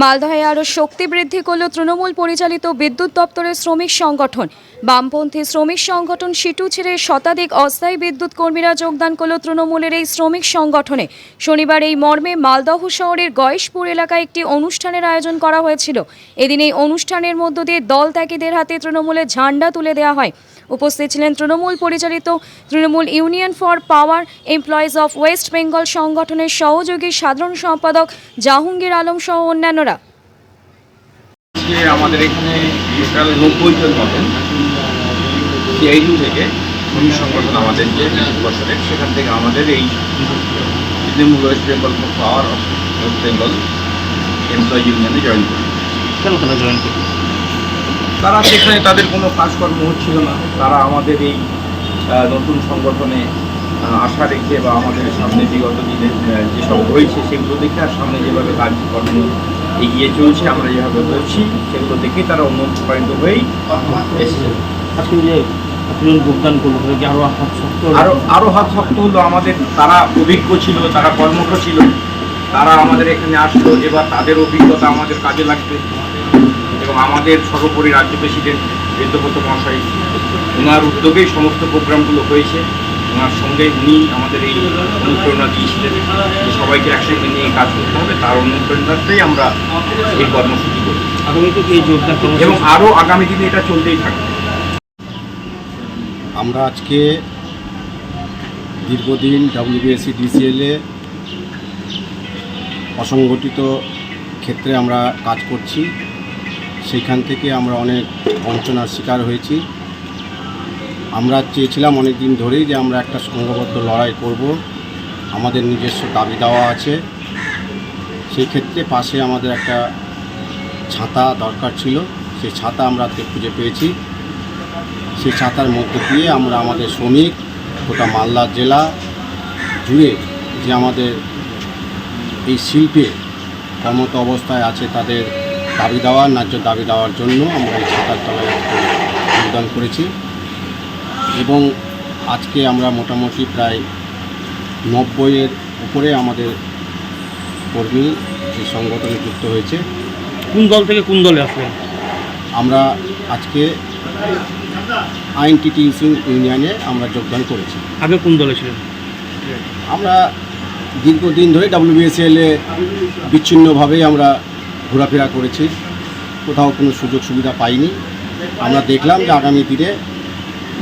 মালদহে আরও শক্তি বৃদ্ধি করল তৃণমূল পরিচালিত বিদ্যুৎ দপ্তরের শ্রমিক সংগঠন। বামপন্থী শ্রমিক সংগঠন সিটু ছেড়ে শতাধিক অস্থায়ী বিদ্যুৎ কর্মীরা যোগদান করল তৃণমূলের এই শ্রমিক সংগঠনে। শনিবার এই মর্মে মালদহ শহরের গয়েশপুর এলাকায় একটি অনুষ্ঠানের আয়োজন করা হয়েছিল। এদিন এই অনুষ্ঠানের মধ্য দিয়ে দল ত্যাগীদের হাতে তৃণমূলের ঝান্ডা তুলে দেওয়া হয়। উপস্থিত ছিলেন তৃণমূল পরিচালিত Trinamool union for power employees of West Bengal সংগঠনের সহযোগী সাধারণ সম্পাদক জাহাঙ্গীর আলম সহ অন্যান্যরা। আজকে আমাদের এখানে টোটাল নব্বই জন মতন সিআইডি থেকে শ্রমিক সংগঠন আমাদের যে বছরের সেখান থেকে আমাদের এই Trinamool West Bengal power of West Bengal employ ইউনিয়নে জয়েন করে কেন কেন জয়েন করবে? তারা সেখানে তাদের কোনো কাজকর্ম হচ্ছিল না। তারা আমাদের এই নতুন সংগঠনে আশা রেখে বা আমাদের সামনে বিগত দিনে যেসব হয়েছে সেগুলো দেখে আর সামনে যেভাবে কাজকর্ম এগিয়ে চলছে আমরা যেভাবে করছি সেগুলো দেখেই তারা অনুপ্রাণিত হয়েই এসেছে। আজকে যে? আরও আরও হাত শক্ত হলো? আমাদের তারা অভিজ্ঞ ছিল তারা কর্মঠ ছিল তারা আমাদের এখানে আসলো এবার তাদের অভিজ্ঞতা আমাদের কাজে লাগবে। এবং আমাদের সর্বোপরি রাজ্য প্রেসিডেন্ট বৃদ্ধপত মহাশয় ওনার উদ্যোগেই সমস্ত প্রোগ্রামগুলো হয়েছে। ওনার সঙ্গে উনি আমাদের এই অনুপ্রেরণা দিয়েছিলেন যে সবাইকে একসঙ্গে নিয়ে কাজ করতে হবে তার অনুপ্রেরণাতেই আমরা এই কর্মসূচি করি। আগামীতে এই যোগদান এবং আরও আগামী দিনে এটা চলতেই থাকবে। আমরা আজকে দীর্ঘদিন ডাব্লিউবিএসসি ডিসিএলে অসংগঠিত ক্ষেত্রে আমরা কাজ করছি। সেইখান থেকে আমরা অনেক বঞ্চনার শিকার হয়েছি। আমরা চেয়েছিলাম অনেক দিন ধরেই যে আমরা একটা সংঘবদ্ধ লড়াই করব। আমাদের নিজস্ব দাবি দেওয়া আছে। সেই ক্ষেত্রে পাশে আমাদের একটা ছাতা দরকার ছিল। সেই ছাতা আমরা খুঁজে পেয়েছি। সেই ছাতার মধ্যে দিয়ে আমরা আমাদের শ্রমিক গোটা মালদা জেলা জুড়ে যে আমাদের এই শিল্পে কর্মত অবস্থায় আছে তাদের দাবি দেওয়ার ন্যায্য দাবি দেওয়ার জন্য আমরা এই ছাতার তলায় যোগদান করেছি। এবং আজকে আমরা মোটামুটি প্রায় নব্বইয়ের উপরে আমাদের কর্মী এই সংগঠনে যুক্ত হয়েছে। কোন দল থেকে কোন দলে আসলেন? আমরা আজকে আইন টিচিং ইউনিয়নে আমরা যোগদান করেছি। আগে কোন দলে ছিলেন? আমরা দীর্ঘদিন ধরে ডাব্লিউবিএসএলে বিচ্ছিন্নভাবেই আমরা ঘোরাফেরা করেছি। কোথাও কোনো সুযোগ সুবিধা পাইনি। আমরা দেখলাম যে আগামী দিনে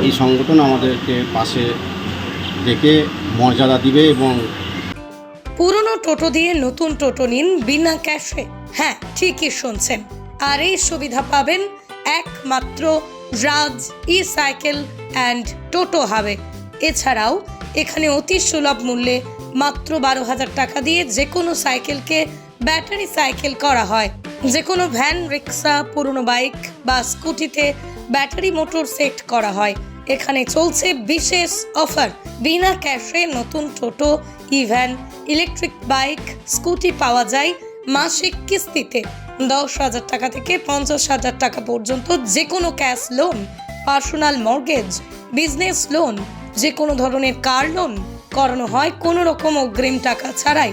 এই সংগঠন আমাদেরকে পাশে রেখে মর্যাদা দিবে এবং পুরনো টোটো দিয়ে নতুন টোটো নিন বিনা ক্যাশে। হ্যাঁ ঠিকই শুনছেন। আর এই সুবিধা পাবেন একমাত্র রাজ ই সাইকেল অ্যান্ড টোটো হাবে। এছাড়াও এখানে অতি সুলভ মূল্যে মাত্র বারো হাজার টাকা দিয়ে যে কোনো সাইকেলকে ব্যাটারি সাইকেল করা হয়। যে কোনো ভ্যান, রিক্সা, পুরনো বাইক বা স্কুটিতে ব্যাটারি মোটর সেট করা হয়। এখানে চলছে বিশেষ অফার। বিনা ক্যাশে নতুন টোটো, ইভ্যান, ইলেকট্রিক বাইক, স্কুটি পাওয়া যায় মাসিক কিস্তিতে। দশ হাজার টাকা থেকে পঞ্চাশ হাজার টাকা পর্যন্ত যে কোনো cash loan, personal mortgage, business loan যে কোনো ধরনের কার লোন করানো হয় কোনো রকম অগ্রিম টাকা ছাড়াই।